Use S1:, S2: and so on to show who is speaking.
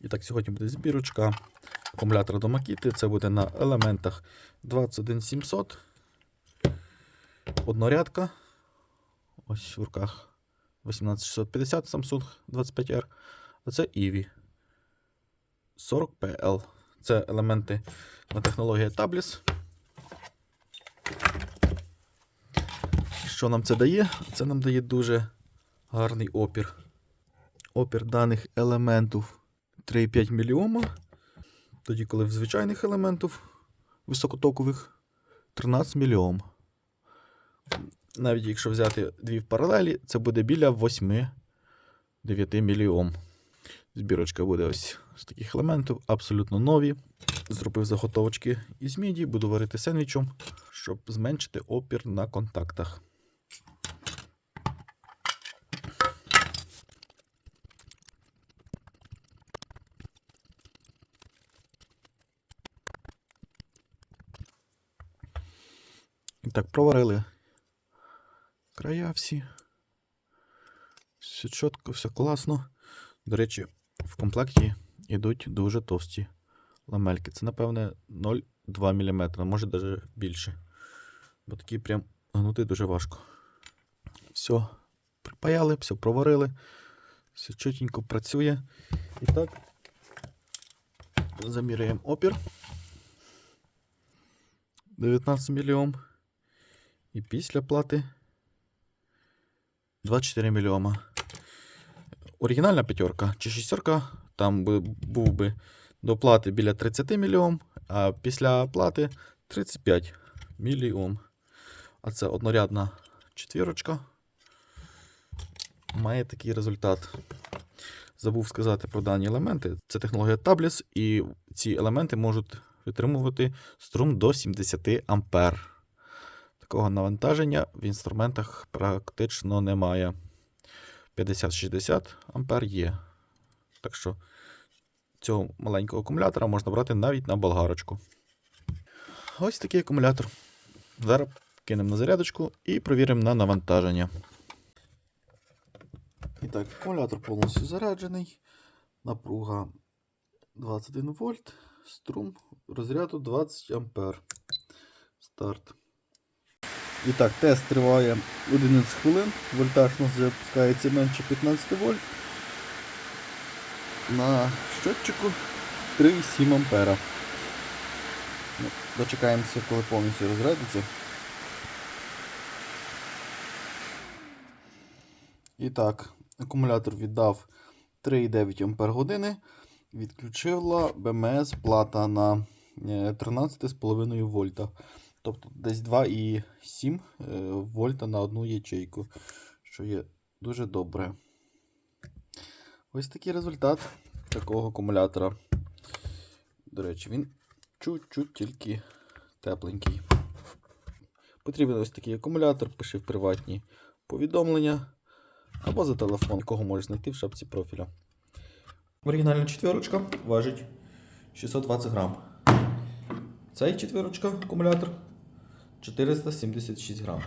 S1: І так, сьогодні буде збірочка акумулятора до Макіти. Це буде на елементах 21700. Однорядка. Ось в руках 18650 Samsung 25R. А це EVI 40PL. Це елементи на технологія Tablis. Що нам це дає? Це нам дає дуже гарний опір. Опір даних елементів 3,5 мільйома. Тоді, коли в звичайних елементів високотокових 13 мільйом. Навіть якщо взяти дві в паралелі, це буде біля 8-9 мільйом. Збірочка буде ось з таких елементів, абсолютно нові. Зробив заготовочки із міді, буду варити сендвічом, щоб зменшити опір на контактах. Так, проварили края всі. Все чітко, все класно. До речі, в комплекті йдуть дуже товсті ламельки. Це, напевне, 0,2 мм, може навіть більше. Бо такі прям гнути дуже важко. Все, припаяли, все проварили, все чотенько працює. І так, заміряємо опір. 19 мільйом. І після плати 24 мільйома. Оригінальна п'ятерка чи шістерка, там був би до плати біля 30 мільйом, а після плати 35 мільйом. А це однорядна четвірочка. Має такий результат. Забув сказати про дані елементи. Це технологія Tablis, і ці елементи можуть витримувати струм до 70 ампер. Такого навантаження в інструментах практично немає. 50-60 ампер є. Так що цього маленького акумулятора можна брати навіть на болгарочку. Ось такий акумулятор. Зараз кинемо на зарядочку і провіримо на навантаження. І так, акумулятор повністю заряджений. Напруга 21 вольт, струм розряду 20 ампер. Старт. І так, тест триває 11 хвилин. Вольтаж у нас вже менше 15 вольт. На щотчику 3,7 ампера. Ну, Дочекаємося, коли повністю розрядиться. І так, акумулятор віддав 3,9 ампер години. Відключила БМС плата на е, 13,5 вольта. Тобто десь 2,7 е, вольта на одну ячейку, що є дуже добре. Ось такий результат такого акумулятора. До речі, він чуть-чуть тільки тепленький. Потрібен ось такий акумулятор, пиши в приватні повідомлення або за телефон, якого можеш знайти в шапці профіля. Оригінальна четверочка важить 620 грам. Цей четверочка акумулятор 476 грам.